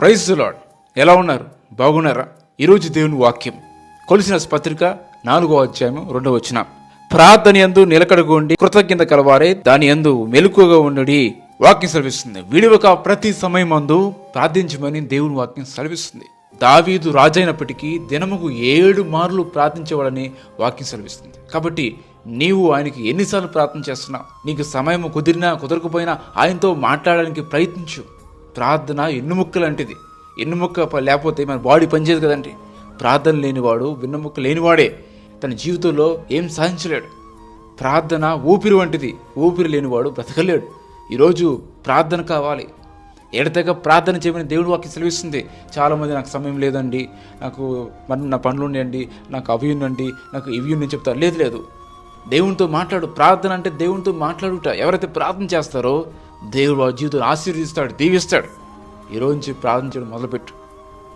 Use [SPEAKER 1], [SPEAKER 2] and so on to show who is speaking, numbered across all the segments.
[SPEAKER 1] Praise lord ఎలా ఉన్నారు? బాగున్నారా? ఈరోజు దేవుని వాక్యం. కొలిసిన పత్రిక నాలుగో అధ్యాయం రెండవ వచ్చిన ప్రార్థన ఎందు నిలకడగొండి కృతజ్ఞత కలవారే దాని ఎందు మెలకుగా ఉండి వాక్యం సెలవిస్తుంది. విడివక ప్రతి సమయం అందు ప్రార్థించమని దేవుని వాక్యం సెలవిస్తుంది. దావీదు రాజైనప్పటికీ దినముకు ఏడు మార్లు ప్రార్థించేవాడని వాక్యం సెలవిస్తుంది. కాబట్టి నీవు ఆయనకి ఎన్నిసార్లు ప్రార్థన చేస్తున్నావు? నీకు సమయం కుదిరినా కుదరకపోయినా ఆయనతో మాట్లాడడానికి ప్రయత్నించు. ప్రార్థన ఎన్నుముక్క లాంటిది ఎన్నుముక్క లేకపోతే మన బాడీ పనిచేయదు కదండి. ప్రార్థన లేనివాడు వెన్నుముక్క లేనివాడే తన జీవితంలో ఏం సాధించలేడు. ప్రార్థన ఊపిరి వంటిది. ఊపిరి లేనివాడు బ్రతకలేడు. ఈరోజు ప్రార్థన కావాలి. ఎడతెగ ప్రార్థన చేయమని దేవుడు వాక్యం సెలవిస్తుంది. చాలామంది నాకు సమయం లేదండి. నాకు మరి నా పనులు ఉండండి నాకు అవి ఉండండి నాకు ఇవి ఉండి చెప్తారు. లేదు లేదు. దేవునితో మాట్లాడు. ప్రార్థన అంటే దేవునితో మాట్లాడుట. ఎవరైతే ప్రార్థన చేస్తారో దేవుడు వారి జీవితాన్ని ఆశీర్వదిస్తాడు దీవిస్తాడు. ఈరోజు నుంచి ప్రార్థన చేయడం మొదలుపెట్టు.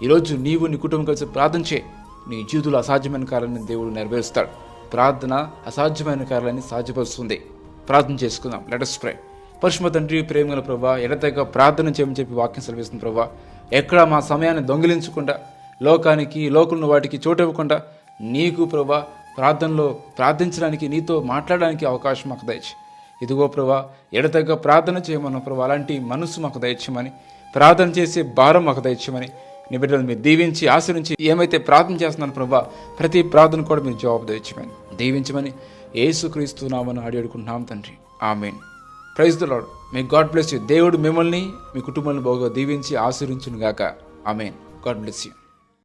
[SPEAKER 1] ఈరోజు నీవు నీ కుటుంబం కలిసి ప్రార్థన చేయి. నీ జీవితంలో అసాధ్యమైన కార్యాలను దేవుడు నెరవేరుస్తాడు. ప్రార్థన అసాధ్యమైన కార్యాలని సాధ్యపరుస్తుంది. ప్రార్థన చేసుకుందాం. లెటస్ ప్రే పరిశుమ తండ్రి ప్రేమగల ప్రభా ఎడతగా ప్రార్థన చేయమని చెప్పి వాక్యం సెలవిస్తుంది ప్రభా. ఎక్కడ మా సమయాన్ని దొంగిలించకుండా లోకానికి లోకులను వాటికి చోటు ఇవ్వకుండా నీకు ప్రభా ప్రార్థనలో ప్రార్థించడానికి నీతో మాట్లాడడానికి అవకాశం మాకు దయచి ఇదిగో ప్రభా ఎడతగ్గ ప్రార్థన చేయమన్న ప్రభా అలాంటి మనసు మాకు దయచేయమని ప్రార్థన చేసే భారం మాకు దయచేయమని నీ బిడ్డలు మీరు దీవించి ఆశ్రయించి ఏమైతే ప్రార్థన చేస్తున్నాను ప్రభా ప్రతి ప్రార్థన కూడా మీరు జవాబు దయచేయమని దీవించమని యేసుక్రీస్తు నామని ఆడి అడుకుంటున్నాం తండ్రి. ఆమెన్. ప్రైజ్ ద లాడ్ మీ గాడ్ బ్లెస్ యూ దేవుడు మిమ్మల్ని మీ కుటుంబాన్ని బాగా దీవించి ఆశీర్వించును గాక ఆమెన్. God bless you